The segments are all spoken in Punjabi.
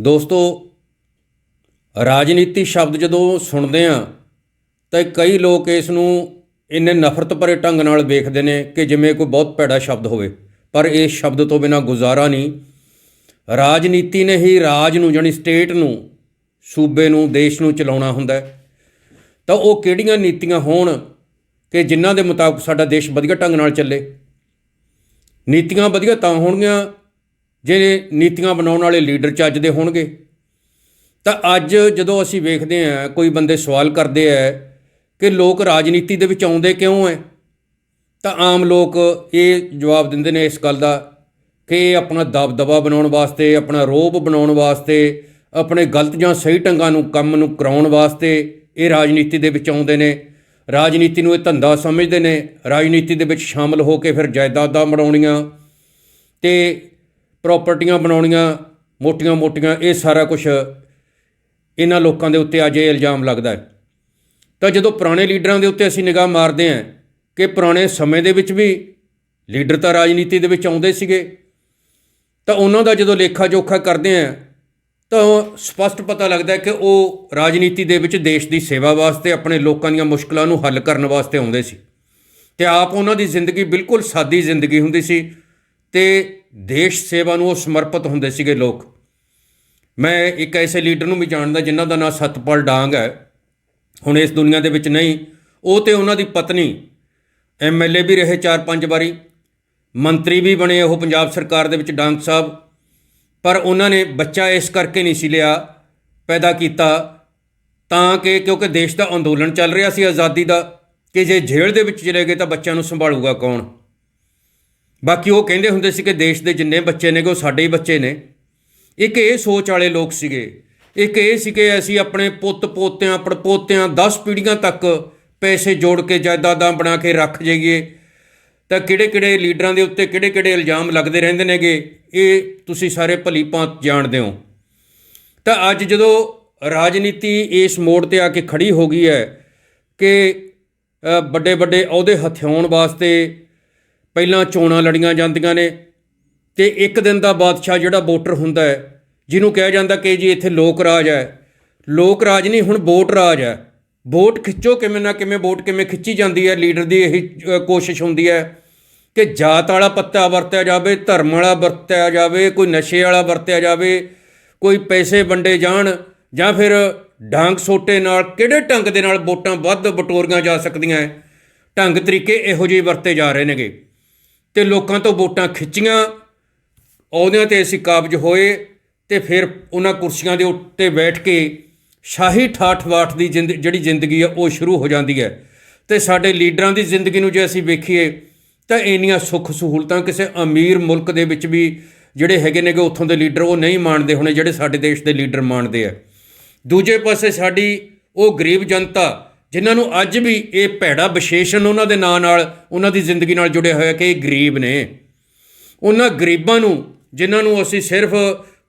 ਦੋਸਤੋ, ਰਾਜਨੀਤੀ ਸ਼ਬਦ ਜਦੋਂ ਸੁਣਦੇ ਆ ਤਾਂ ਕਈ ਲੋਕ ਇਸ ਨੂੰ ਇੰਨੇ ਨਫ਼ਰਤ ਭਰੇ ਢੰਗ ਨਾਲ ਵੇਖਦੇ ਨੇ ਕਿ ਜਿਵੇਂ ਕੋਈ ਬਹੁਤ ਭੈੜਾ ਸ਼ਬਦ ਹੋਵੇ। ਪਰ ਇਸ ਸ਼ਬਦ ਤੋਂ ਬਿਨਾ ਗੁਜ਼ਾਰਾ ਨਹੀਂ। ਰਾਜਨੀਤੀ ਨੇ ਹੀ ਰਾਜ ਨੂੰ ਜਾਣੀ ਸਟੇਟ ਨੂੰ, ਸੂਬੇ ਨੂੰ, ਦੇਸ਼ ਨੂੰ ਚਲਾਉਣਾ ਹੁੰਦਾ ਤਾਂ ਉਹ ਕਿਹੜੀਆਂ ਨੀਤੀਆਂ ਹੋਣ ਕਿ ਜਿਨ੍ਹਾਂ ਦੇ ਮੁਤਾਬਕ ਸਾਡਾ ਦੇਸ਼ ਵਧੀਆ ਢੰਗ ਨਾਲ ਚੱਲੇ? ਨੀਤੀਆਂ ਵਧੀਆ ਤਾਂ ਹੋਣਗੀਆਂ ਜੇ ਨੀਤੀਆਂ ਬਣਾਉਣ ਵਾਲੇ ਲੀਡਰ ਚੱਜ ਦੇ ਹੋਣਗੇ। ਤਾਂ ਅੱਜ ਜਦੋਂ ਅਸੀਂ ਵੇਖਦੇ ਹਾਂ, ਕੋਈ ਬੰਦੇ ਸਵਾਲ ਕਰਦੇ ਆ ਕਿ ਲੋਕ ਰਾਜਨੀਤੀ ਦੇ ਵਿੱਚ ਆਉਂਦੇ ਕਿਉਂ ਹੈ ਤਾਂ ਆਮ ਲੋਕ ਇਹ ਜਵਾਬ ਦਿੰਦੇ ਨੇ ਇਸ ਗੱਲ ਦਾ ਕਿ ਇਹ ਆਪਣਾ ਦਬਦਬਾ ਬਣਾਉਣ ਵਾਸਤੇ, ਆਪਣਾ ਰੋਬ ਬਣਾਉਣ ਵਾਸਤੇ, ਆਪਣੇ ਗਲਤ ਜਾਂ ਸਹੀ ਢੰਗਾਂ ਨੂੰ, ਕੰਮ ਨੂੰ ਕਰਾਉਣ ਵਾਸਤੇ ਇਹ ਰਾਜਨੀਤੀ ਦੇ ਵਿੱਚ ਆਉਂਦੇ ਨੇ। ਰਾਜਨੀਤੀ ਨੂੰ ਇਹ ਧੰਦਾ ਸਮਝਦੇ ਨੇ। ਰਾਜਨੀਤੀ ਦੇ ਵਿੱਚ ਸ਼ਾਮਲ ਹੋ ਕੇ ਫਿਰ ਜਾਇਦਾਦਾਂ ਬਣਾਉਣੀਆਂ। ਤੇ ਪ੍ਰਾਪਰਟੀਆਂ ਬਣਾਉਣੀਆਂ ਮੋਟੀਆਂ-ਮੋਟੀਆਂ ਇਹ ਸਾਰਾ ਕੁਝ ਇਹਨਾਂ ਲੋਕਾਂ ਦੇ ਉੱਤੇ ਅੱਜ ਇਹ ਇਲਜ਼ਾਮ ਲੱਗਦਾ ਹੈ। ਤਾਂ ਜਦੋਂ ਪੁਰਾਣੇ ਲੀਡਰਾਂ ਦੇ ਉੱਤੇ ਅਸੀਂ ਨਿਗਾਹ ਮਾਰਦੇ ਹਾਂ ਕਿ ਪੁਰਾਣੇ ਸਮੇਂ ਦੇ ਵਿੱਚ ਵੀ ਲੀਡਰ ਤਾਂ ਰਾਜਨੀਤੀ ਦੇ ਵਿੱਚ ਆਉਂਦੇ ਸੀਗੇ, ਤਾਂ ਉਹਨਾਂ ਦਾ ਜਦੋਂ ਲੇਖਾ ਜੋਖਾ ਕਰਦੇ ਹਾਂ, ਤਾਂ ਸਪਸ਼ਟ ਪਤਾ ਲੱਗਦਾ ਹੈ ਕਿ ਉਹ ਰਾਜਨੀਤੀ ਦੇ ਵਿੱਚ ਦੇਸ਼ ਦੀ ਸੇਵਾ ਵਾਸਤੇ, ਆਪਣੇ ਲੋਕਾਂ ਦੀਆਂ ਮੁਸ਼ਕਲਾਂ ਨੂੰ ਹੱਲ ਕਰਨ ਵਾਸਤੇ ਆਉਂਦੇ ਸੀ। ਤੇ ਆਪ ਉਹਨਾਂ ਦੀ ਜ਼ਿੰਦਗੀ ਬਿਲਕੁਲ ਸਾਦੀ ਜ਼ਿੰਦਗੀ ਹੁੰਦੀ ਸੀ। ਤੇ ਦੇਸ਼ ਸੇਵਾ ਨੂੰ ਉਹ ਸਮਰਪਿਤ ਹੁੰਦੇ ਸੀਗੇ ਲੋਕ। ਮੈਂ ਇੱਕ ਐਸੇ ਲੀਡਰ ਨੂੰ ਵੀ ਜਾਣਦਾ ਜਿਨ੍ਹਾਂ ਦਾ ਨਾਮ ਸਤਪਾਲ ਡਾਂਗ ਹੈ। ਹੁਣ ਇਸ ਦੁਨੀਆ ਦੇ ਵਿੱਚ ਨਹੀਂ, ਉਹ ਤੇ ਉਹਨਾਂ ਦੀ ਪਤਨੀ ਐਮਐਲਏ ਵੀ ਰਹੇ 4-5 ਵਾਰੀ, ਮੰਤਰੀ ਵੀ ਬਣੇ ਉਹ ਪੰਜਾਬ ਸਰਕਾਰ ਦੇ ਵਿੱਚ ਡਾਂਗ ਸਾਹਿਬ। ਪਰ ਉਹਨਾਂ ਨੇ ਬੱਚਾ ਇਸ ਕਰਕੇ ਨਹੀਂ ਸੀ ਲਿਆ, ਪੈਦਾ ਕੀਤਾ ਤਾਂ ਕਿ ਕਿਉਂਕਿ ਦੇਸ਼ ਦਾ ਅੰਦੋਲਨ ਚੱਲ ਰਿਹਾ ਸੀ, ਆਜ਼ਾਦੀ ਦਾ, ਕਿ ਜੇ ਜੇਲ੍ਹ ਦੇ ਵਿੱਚ ਚਲੇ ਗਏ ਤਾਂ ਬੱਚਿਆਂ ਨੂੰ ਸੰਭਾਲੂਗਾ ਕੌਣ? ਬਾਕੀ ਉਹ ਕਹਿੰਦੇ ਹੁੰਦੇ ਸੀ ਕਿ ਦੇਸ਼ ਦੇ ਜਿੰਨੇ ਬੱਚੇ ਨੇਗੇ ਉਹ ਸਾਡੇ ਹੀ ਬੱਚੇ ਨੇ। ਇੱਕ ਇਹ ਸੋਚ ਵਾਲੇ ਲੋਕ ਸੀਗੇ। ਇੱਕ ਇਹ ਸੀ ਕਿ ਅਸੀਂ ਆਪਣੇ ਪੁੱਤ ਪੋਤਿਆਂ, ਪੜਪੋਤਿਆਂ 10 ਪੀੜ੍ਹੀਆਂ ਤੱਕ ਪੈਸੇ ਜੋੜ ਕੇ ਜਾਇਦਾਦਾਂ ਬਣਾ ਕੇ ਰੱਖ ਜਾਈਏ। ਤਾਂ ਕਿਹੜੇ-ਕਿਹੜੇ ਲੀਡਰਾਂ ਦੇ ਉੱਤੇ ਕਿਹੜੇ-ਕਿਹੜੇ ਇਲਜ਼ਾਮ ਲੱਗਦੇ ਰਹਿੰਦੇ ਨੇਗੇ, ਇਹ ਤੁਸੀਂ ਸਾਰੇ ਭਲੀ ਭਾਂਤ ਜਾਣਦੇ ਹੋ। ਤਾਂ ਅੱਜ ਜਦੋਂ ਰਾਜਨੀਤੀ ਇਸ ਮੋੜ ਤੇ ਆ ਕੇ ਖੜੀ ਹੋ ਗਈ ਹੈ ਕਿ ਵੱਡੇ ਵੱਡੇ ਅਹੁਦੇ ਹਥਿਆਉਣ ਵਾਸਤੇ ਪਹਿਲਾਂ ਚੋਣਾਂ ਲੜੀਆਂ ਜਾਂਦੀਆਂ ਨੇ ਤੇ ਇੱਕ ਦਿਨ ਦਾ ਬਾਦਸ਼ਾਹ ਜਿਹੜਾ ਵੋਟਰ ਹੁੰਦਾ ਹੈ, ਜਿਹਨੂੰ ਕਿਹਾ ਜਾਂਦਾ ਕਿ ਜੀ ਇੱਥੇ ਲੋਕ ਰਾਜ ਹੈ। ਲੋਕ ਰਾਜ ਨਹੀਂ, ਹੁਣ ਵੋਟ ਰਾਜ ਹੈ। ਵੋਟ ਖਿੱਚੋ ਕਿਵੇਂ ਨਾ ਕਿਵੇਂ, ਵੋਟ ਕਿਵੇਂ ਖਿੱਚੀ ਜਾਂਦੀ ਹੈ। ਲੀਡਰ ਦੀ ਇਹੀ ਕੋਸ਼ਿਸ਼ ਹੁੰਦੀ ਹੈ ਕਿ ਜਾਤ ਵਾਲਾ ਪੱਤਾ ਵਰਤਿਆ ਜਾਵੇ, ਧਰਮ ਵਾਲਾ ਵਰਤਿਆ ਜਾਵੇ, ਕੋਈ ਨਸ਼ੇ ਵਾਲਾ ਵਰਤਿਆ ਜਾਵੇ, ਕੋਈ ਪੈਸੇ ਵੰਡੇ ਜਾਣ ਜਾਂ ਫਿਰ ਡਾਂਗ ਸੋਟੇ ਨਾਲ ਕਿਹੜੇ ਢੰਗ ਦੇ ਨਾਲ ਵੋਟਾਂ ਵੱਧ ਬਟੋਰੀਆਂ ਜਾ ਸਕਦੀਆਂ ਹੈ। ਢੰਗ ਤਰੀਕੇ ਇਹੋ ਜਿਹੇ ਵਰਤੇ ਜਾ ਰਹੇ ਨੇਗੇ। ਤੇ ਲੋਕਾਂ ਤੋਂ ਵੋਟਾਂ ਖਿੱਚੀਆਂ। ਉਹਦਿਆਂ ਤੇ ਅਸੀਂ ਕਾਬਜ ਹੋਏ ਤੇ ਫਿਰ ਉਹਨਾਂ ਕੁਰਸੀਆਂ ਦੇ ਉੱਤੇ ਬੈਠ ਕੇ ਸ਼ਾਹੀ ਠਾਠ-ਬਾਠ ਦੀ ਜਿੰਦ, ਜਿਹੜੀ ਜ਼ਿੰਦਗੀ ਆ, ਉਹ ਸ਼ੁਰੂ ਹੋ ਜਾਂਦੀ ਹੈ। ਤੇ ਸਾਡੇ ਲੀਡਰਾਂ ਦੀ ਜ਼ਿੰਦਗੀ ਨੂੰ ਜੇ ਅਸੀਂ ਵੇਖੀਏ, ਤਾਂ ਇੰਨੀਆਂ ਸੁੱਖ ਸਹੂਲਤਾਂ ਕਿਸੇ ਅਮੀਰ ਮੁਲਕ ਦੇ ਵਿੱਚ ਵੀ ਜਿਹੜੇ ਹੈਗੇ ਨੇਗੇ, ਉੱਥੋਂ ਦੇ ਲੀਡਰ ਉਹ ਨਹੀਂ ਮਾਣਦੇ ਹੋਣੇ ਜਿਹੜੇ ਸਾਡੇ ਦੇਸ਼ ਦੇ ਲੀਡਰ ਮਾਣਦੇ ਆ। ਦੂਜੇ ਪਾਸੇ ਸਾਡੀ ਉਹ ਗਰੀਬ ਜਨਤਾ ਜਿਨ੍ਹਾਂ ਨੂੰ ਅੱਜ ਵੀ ਇਹ ਭੈੜਾ ਵਿਸ਼ੇਸ਼ਣ ਉਹਨਾਂ ਦੇ ਨਾਂ ਨਾਲ, ਉਹਨਾਂ ਦੀ ਜ਼ਿੰਦਗੀ ਨਾਲ ਜੁੜਿਆ ਹੋਇਆ ਕਿ ਇਹ ਗਰੀਬ ਨੇ। ਉਹਨਾਂ ਗਰੀਬਾਂ ਨੂੰ, ਜਿਨ੍ਹਾਂ ਨੂੰ ਅਸੀਂ ਸਿਰਫ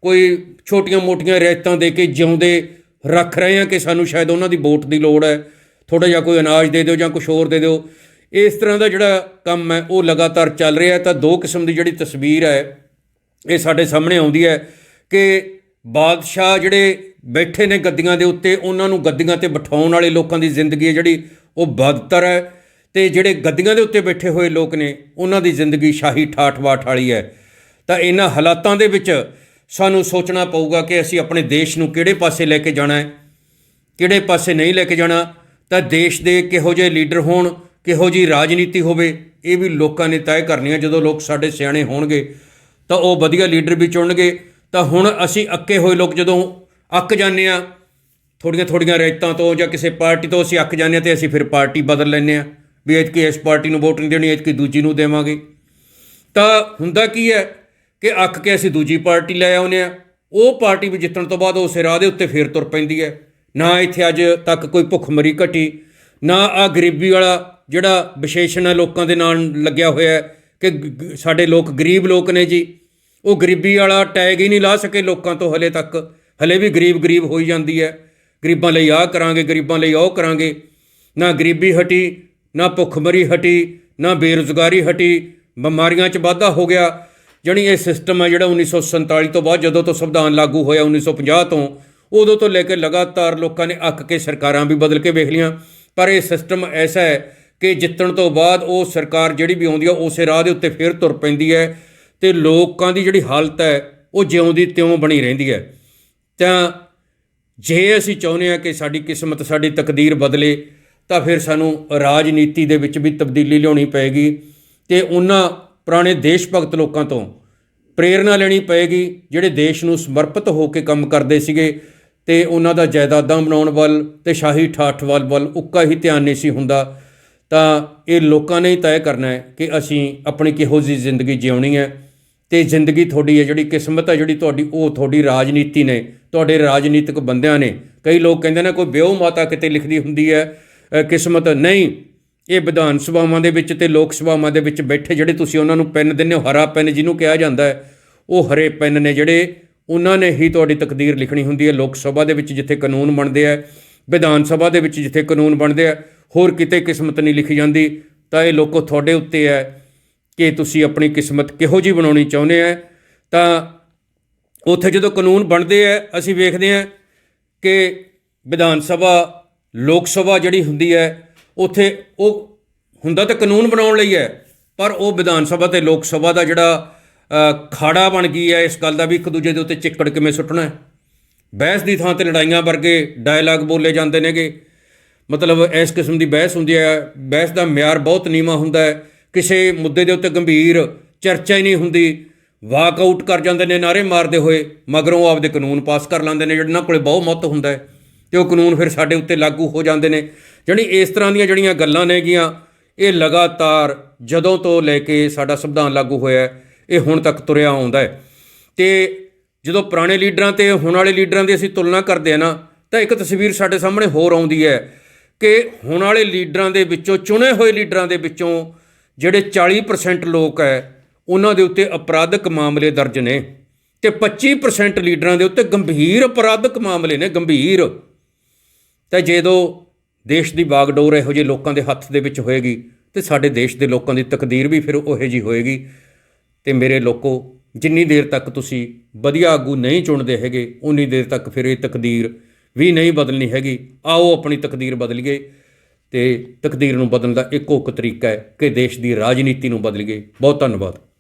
ਕੋਈ ਛੋਟੀਆਂ-ਮੋਟੀਆਂ ਰਿਆਇਤਾਂ ਦੇ ਕੇ ਜਿਉਂਦੇ ਰੱਖ ਰਹੇ ਹਾਂ ਕਿ ਸਾਨੂੰ ਸ਼ਾਇਦ ਉਹਨਾਂ ਦੀ ਵੋਟ ਦੀ ਲੋੜ ਹੈ ਥੋੜਾ ਜਿਹਾ ਕੋਈ ਅਨਾਜ ਦੇ ਦਿਓ ਜਾਂ ਕੁਝ ਹੋਰ ਦੇ ਦਿਓ, ਇਸ ਤਰ੍ਹਾਂ ਦਾ ਜਿਹੜਾ ਕੰਮ ਹੈ, ਉਹ ਲਗਾਤਾਰ ਚੱਲ ਰਿਹਾ ਹੈ। ਤਾਂ ਦੋ ਕਿਸਮ ਦੀ ਜਿਹੜੀ ਤਸਵੀਰ ਹੈ, ਇਹ ਸਾਡੇ ਸਾਹਮਣੇ ਆਉਂਦੀ ਹੈ ਕਿ ਬਾਦਸ਼ਾਹ ਜਿਹੜੇ ਬੈਠੇ ਨੇ ਗੱਦੀਆਂ ਦੇ ਉੱਤੇ, ਉਹਨਾਂ ਨੂੰ ਗੱਦੀਆਂ ਤੇ ਬਿਠਾਉਣ ਵਾਲੇ ਲੋਕਾਂ ਦੀ ਜ਼ਿੰਦਗੀ ਹੈ ਜਿਹੜੀ, ਉਹ ਬਦਤਰ ਹੈ। ਤੇ ਜਿਹੜੇ ਗੱਦੀਆਂ ਦੇ ਉੱਤੇ ਬੈਠੇ ਹੋਏ ਲੋਕ ਨੇ, ਉਹਨਾਂ ਦੀ ਜ਼ਿੰਦਗੀ ਸ਼ਾਹੀ ਠਾਠ-ਬਾਠ ਵਾਲੀ ਹੈ। ਤਾਂ ਇਹਨਾਂ ਹਾਲਾਤਾਂ ਦੇ ਵਿੱਚ ਸਾਨੂੰ ਸੋਚਣਾ ਪਊਗਾ ਕਿ ਅਸੀਂ ਆਪਣੇ ਦੇਸ਼ ਨੂੰ ਕਿਹੜੇ ਪਾਸੇ ਲੈ ਕੇ ਜਾਣਾ ਹੈ, ਕਿਹੜੇ ਪਾਸੇ ਨਹੀਂ ਲੈ ਕੇ ਜਾਣਾ। ਤਾਂ ਦੇਸ਼ ਦੇ ਕਿਹੋ ਜਿਹੇ ਲੀਡਰ ਹੋਣ, ਕਿਹੋ ਜੀ ਰਾਜਨੀਤੀ ਹੋਵੇ, ਇਹ ਵੀ ਲੋਕਾਂ ਨੇ ਤੈਅ ਕਰਨੀ ਹੈ ਜਦੋਂ ਲੋਕ ਸਾਡੇ ਸਿਆਣੇ ਹੋਣਗੇ, ਤਾਂ ਉਹ ਵਧੀਆ ਲੀਡਰ ਵੀ ਚੁਣਨਗੇ। ਤਾਂ ਹੁਣ ਅਸੀਂ ਅੱਕੇ ਹੋਏ ਲੋਕ ਜਦੋਂ ਅੱਕ ਜਾਂਦੇ ਆ ਥੋੜੀਆਂ ਥੋੜੀਆਂ ਰਾਇਤਾਂ ਤੋਂ ਜਾਂ ਕਿਸੇ ਪਾਰਟੀ ਤੋਂ ਅਸੀਂ ਅੱਕ ਜਾਂਦੇ ਆ ਤੇ ਅਸੀਂ ਫਿਰ ਪਾਰਟੀ ਬਦਲ ਲੈਂਦੇ ਆ ਵੀ ਐਤਕੀ ਇਸ ਪਾਰਟੀ ਨੂੰ ਵੋਟ ਨਹੀਂ ਦੇਣੀ, ਐਤਕੀ ਦੂਜੀ ਨੂੰ ਦੇਵਾਂਗੇ। ਤਾਂ ਹੁੰਦਾ ਕੀ ਹੈ ਕਿ ਅੱਕ ਕੇ ਅਸੀਂ ਦੂਜੀ ਪਾਰਟੀ ਲੈ ਆਉਂਦੇ ਆ ਉਹ ਪਾਰਟੀ ਵੀ ਜਿੱਤਣ ਤੋਂ ਬਾਅਦ ਉਸੇ ਰਾਹ ਦੇ ਉੱਤੇ ਫੇਰ ਤੁਰ ਪੈਂਦੀ ਹੈ। ਨਾ ਇੱਥੇ ਅੱਜ ਤੱਕ ਕੋਈ ਭੁੱਖਮਰੀ ਘਟੀ, ਨਾ ਆ ਗਰੀਬੀ ਵਾਲਾ ਜਿਹੜਾ ਵਿਸ਼ੇਸ਼ਣ ਹੈ ਲੋਕਾਂ ਦੇ ਨਾਲ ਲੱਗਿਆ ਹੋਇਆ ਹੈ ਕਿ ਸਾਡੇ ਲੋਕ ਗਰੀਬ ਲੋਕ ਨੇ ਜੀ। ਉਹ ਗਰੀਬੀ ਵਾਲਾ ਟੈਗ ਹੀ ਨਹੀਂ ਲਾ ਸਕੇ ਲੋਕਾਂ ਤੋਂ ਹਲੇ ਤੱਕ। ਹਲੇ ਵੀ ਗਰੀਬ ਗਰੀਬ ਹੋਈ ਜਾਂਦੀ ਹੈ। ਗਰੀਬਾਂ ਲਈ ਆਹ ਕਰਾਂਗੇ, ਗਰੀਬਾਂ ਲਈ ਉਹ ਕਰਾਂਗੇ। ਨਾ ਗਰੀਬੀ ਹਟੀ, ਨਾ ਭੁੱਖਮਰੀ ਹਟੀ, ਨਾ ਬੇਰੁਜ਼ਗਾਰੀ ਹਟੀ। ਬਿਮਾਰੀਆਂ 'ਚ ਵਾਧਾ ਹੋ ਗਿਆ। ਜਾਣੀ ਇਹ ਸਿਸਟਮ ਹੈ ਜਿਹੜਾ 1947 ਤੋਂ ਬਾਅਦ ਜਦੋਂ ਤੋਂ ਸੰਵਿਧਾਨ ਲਾਗੂ ਹੋਇਆ 1950 ਤੋਂ, ਉਦੋਂ ਤੋਂ ਲੈ ਕੇ ਲਗਾਤਾਰ ਲੋਕਾਂ ਨੇ ਅੱਕ ਕੇ ਸਰਕਾਰਾਂ ਵੀ ਬਦਲ ਕੇ ਵੇਖ ਲੀਆਂ ਪਰ ਇਹ ਸਿਸਟਮ ਐਸਾ ਹੈ ਕਿ ਜਿੱਤਣ ਤੋਂ ਬਾਅਦ ਉਹ ਸਰਕਾਰ ਜਿਹੜੀ ਵੀ ਆਉਂਦੀ ਆ, ਉਸੇ ਰਾਹ ਦੇ ਉੱਤੇ ਫੇਰ ਤੁਰ ਪੈਂਦੀ ਹੈ। ਤੇ ਲੋਕਾਂ ਦੀ ਜਿਹੜੀ ਹਾਲਤ ਹੈ, ਉਹ ਜਿਉਂ ਦੀ ਤਿਉਂ ਬਣੀ ਰਹਿੰਦੀ ਹੈ। ਤਾਂ ਜੇ ਅਸੀਂ ਚਾਹੁੰਦੇ ਹਾਂ ਕਿ ਸਾਡੀ ਕਿਸਮਤ, ਸਾਡੀ ਤਕਦੀਰ ਬਦਲੇ, ਤਾਂ ਫਿਰ ਸਾਨੂੰ ਰਾਜਨੀਤੀ ਦੇ ਵਿੱਚ ਵੀ ਤਬਦੀਲੀ ਲਿਆਉਣੀ ਪਏਗੀ ਤੇ ਉਹਨਾਂ ਪੁਰਾਣੇ ਦੇਸ਼ ਭਗਤ ਲੋਕਾਂ ਤੋਂ ਪ੍ਰੇਰਣਾ ਲੈਣੀ ਪਏਗੀ, ਜਿਹੜੇ ਦੇਸ਼ ਨੂੰ ਸਮਰਪਿਤ ਹੋ ਕੇ ਕੰਮ ਕਰਦੇ ਸੀਗੇ ਤੇ ਉਹਨਾਂ ਦਾ ਜਾਇਦਾਦਾਂ ਬਣਾਉਣ ਵੱਲ ਤੇ ਸ਼ਾਹੀ ਠਾਠ ਵੱਲ ਵੱਲ ਉੱਕਾ ਹੀ ਧਿਆਨ ਨਹੀਂ ਸੀ ਹੁੰਦਾ, ਤਾਂ ਇਹ ਲੋਕਾਂ ਨੇ ਹੀ ਤੈਅ ਕਰਨਾ ਹੈ ਕਿ ਅਸੀਂ ਆਪਣੀ ਕਿਹੋ ਜਿਹੀ ਜ਼ਿੰਦਗੀ ਜਿਉਣੀ ਹੈ। ਤੇ ਜ਼ਿੰਦਗੀ ਤੁਹਾਡੀ ਹੈ, ਜਿਹੜੀ ਕਿਸਮਤ ਹੈ, ਜਿਹੜੀ ਤੁਹਾਡੀ, ਉਹ ਤੁਹਾਡੀ ਰਾਜਨੀਤੀ ਨੇ, ਤੁਹਾਡੇ ਰਾਜਨੀਤਿਕ ਬੰਦਿਆਂ ਨੇ। ਕਈ ਲੋਕ ਕਹਿੰਦੇ ਨੇ, ਕੋਈ ਵਿਉ ਮਾਤਾ ਕਿਤੇ ਲਿਖਦੀ ਹੁੰਦੀ ਹੈ ਕਿਸਮਤ ਨਹੀਂ। ਇਹ ਵਿਧਾਨ ਸਭਾਵਾਂ ਦੇ ਵਿੱਚ ਤੇ ਲੋਕ ਸਭਾਵਾਂ ਦੇ ਵਿੱਚ ਬੈਠੇ ਜਿਹੜੇ ਤੁਸੀਂ ਉਹਨਾਂ ਨੂੰ ਪੈਨ ਦਿੰਦੇ ਹੋ, ਹਰਾ ਪੈਨ ਜਿਹਨੂੰ ਕਿਹਾ ਜਾਂਦਾ ਹੈ, ਉਹ ਹਰੇ ਪੈਨ ਨੇ ਜਿਹੜੇ, ਉਹਨਾਂ ਨੇ ਹੀ ਤੁਹਾਡੀ ਤਕਦੀਰ ਲਿਖਣੀ ਹੁੰਦੀ ਹੈ। ਲੋਕ ਸਭਾ ਦੇ ਵਿੱਚ ਜਿੱਥੇ ਕਾਨੂੰਨ ਬਣਦੇ ਆ, ਵਿਧਾਨ ਸਭਾ ਦੇ ਵਿੱਚ ਜਿੱਥੇ ਕਾਨੂੰਨ ਬਣਦੇ ਆ, ਹੋਰ ਕਿਤੇ ਕਿਸਮਤ ਨਹੀਂ ਲਿਖੀ ਜਾਂਦੀ, ਤਾਂ ਇਹ ਲੋਕੋ ਤੁਹਾਡੇ ਉੱਤੇ ਹੈ। ਕਿ ਤੁਸੀਂ ਆਪਣੀ ਕਿਸਮਤ ਕਿਹੋ ਜੀ ਬਣਾਉਣੀ ਚਾਹੁੰਦੇ ਆ, ਤਾਂ ਉੱਥੇ ਜਦੋਂ ਕਾਨੂੰਨ ਬਣਦੇ ਆ, ਅਸੀਂ ਵੇਖਦੇ ਆ ਕਿ ਵਿਧਾਨ ਸਭਾ, ਲੋਕ ਸਭਾ ਜਿਹੜੀ ਹੁੰਦੀ ਹੈ, ਉੱਥੇ ਉਹ ਹੁੰਦਾ ਤਾਂ ਕਾਨੂੰਨ ਬਣਾਉਣ ਲਈ ਹੈ, ਪਰ ਉਹ ਵਿਧਾਨ ਸਭਾ ਤੇ ਲੋਕ ਸਭਾ ਦਾ ਜਿਹੜਾ ਖਾੜਾ ਬਣ ਗਈ ਹੈ, ਇਸ ਗੱਲ ਦਾ ਵੀ ਇੱਕ ਦੂਜੇ ਦੇ ਉੱਤੇ ਚਿੱਕੜ ਕਿਵੇਂ ਸੁੱਟਣਾ ਹੈ। ਬਹਿਸ ਦੀ ਥਾਂ ਤੇ ਲੜਾਈਆਂ ਵਰਗੇ ਡਾਇਲਾਗ ਬੋਲੇ ਜਾਂਦੇ ਨੇਗੇ। ਮਤਲਬ ਇਸ ਕਿਸਮ ਦੀ ਬਹਿਸ ਹੁੰਦੀ ਹੈ, ਬਹਿਸ ਦਾ ਮਿਆਰ ਬਹੁਤ ਨੀਵਾਂ ਹੁੰਦਾ ਹੈ। ਕਿਸੇ ਮੁੱਦੇ ਦੇ ਉੱਤੇ ਗੰਭੀਰ ਚਰਚਾ ਹੀ ਨਹੀਂ ਹੁੰਦੀ। ਵਾਕ ਆਊਟ ਕਰ ਜਾਂਦੇ ਨੇ ਨਾਰੇ ਮਾਰਦੇ ਹੋਏ, ਮਗਰੋਂ ਆਪਦੇ ਕਾਨੂੰਨ ਪਾਸ ਕਰ ਲੈਂਦੇ ਨੇ, ਜਿਹਨਾਂ ਕੋਲੇ ਬਹੁਤ ਮਤ ਹੁੰਦਾ ਹੈ। ਤੇ ਉਹ ਕਾਨੂੰਨ ਫਿਰ ਸਾਡੇ ਉੱਤੇ ਲਾਗੂ ਹੋ ਜਾਂਦੇ ਨੇ। ਜਾਣੀ ਇਸ ਤਰ੍ਹਾਂ ਦੀਆਂ ਜਿਹੜੀਆਂ ਗੱਲਾਂ ਨੇਗੀਆਂ ਇਹ ਲਗਾਤਾਰ ਜਦੋਂ ਤੋਂ ਲੈ ਕੇ ਸਾਡਾ ਸੰਵਿਧਾਨ ਲਾਗੂ ਹੋਇਆ ਇਹ ਹੁਣ ਤੱਕ ਤੁਰਿਆ ਆਉਂਦਾ ਹੈ। ਤੇ ਜਦੋਂ ਪੁਰਾਣੇ ਲੀਡਰਾਂ ਤੇ ਹੁਣ ਵਾਲੇ ਲੀਡਰਾਂ ਦੀ ਅਸੀਂ ਤੁਲਨਾ ਕਰਦੇ ਆ ਨਾ, ਤਾਂ ਇੱਕ ਤਸਵੀਰ ਸਾਡੇ ਸਾਹਮਣੇ ਹੋਰ ਆਉਂਦੀ ਹੈ ਕਿ ਹੁਣ ਵਾਲੇ ਲੀਡਰਾਂ ਦੇ ਵਿੱਚੋਂ, ਚੁਣੇ ਹੋਏ ਲੀਡਰਾਂ ਦੇ ਵਿੱਚੋਂ ਜਿਹੜੇ 40% ਲੋਕ ਹੈ, ਉਹਨਾਂ ਦੇ ਉੱਤੇ ਅਪਰਾਧਕ ਮਾਮਲੇ ਦਰਜ ਨੇ ਤੇ 25% ਲੀਡਰਾਂ ਦੇ ਉੱਤੇ ਗੰਭੀਰ ਅਪਰਾਧਕ ਮਾਮਲੇ ਨੇ, ਗੰਭੀਰ। ਤਾਂ ਜਦੋਂ ਦੇਸ਼ ਦੀ ਬਾਗਡੋਰ ਇਹੋ ਜਿਹੇ ਲੋਕਾਂ ਦੇ ਹੱਥ ਦੇ ਵਿੱਚ ਹੋਏਗੀ ਤੇ ਸਾਡੇ ਦੇਸ਼ ਦੇ ਲੋਕਾਂ ਦੀ ਤਕਦੀਰ ਵੀ ਫਿਰ ਉਹੋ ਜਿਹੀ ਹੋਏਗੀ। ਤੇ ਮੇਰੇ ਲੋਕੋ, ਜਿੰਨੀ ਦੇਰ ਤੱਕ ਤੁਸੀਂ ਵਧੀਆ ਆਗੂ ਨਹੀਂ ਚੁਣਦੇ ਹੈਗੇ ਉਨੀ ਦੇਰ ਤੱਕ ਫਿਰ ਇਹ ਤਕਦੀਰ ਵੀ ਨਹੀਂ ਬਦਲਣੀ ਹੈਗੀ। ਆਓ ਆਪਣੀ ਤਕਦੀਰ ਬਦਲੀਏ। ਤੇ ਤਕਦੀਰ ਨੂੰ ਬਦਲਣ ਦਾ ਇੱਕੋ ਇੱਕ ਤਰੀਕਾ ਹੈ ਕਿ ਦੇਸ਼ ਦੀ ਰਾਜਨੀਤੀ ਨੂੰ ਬਦਲੀਏ। ਬਹੁਤ ਧੰਨਵਾਦ।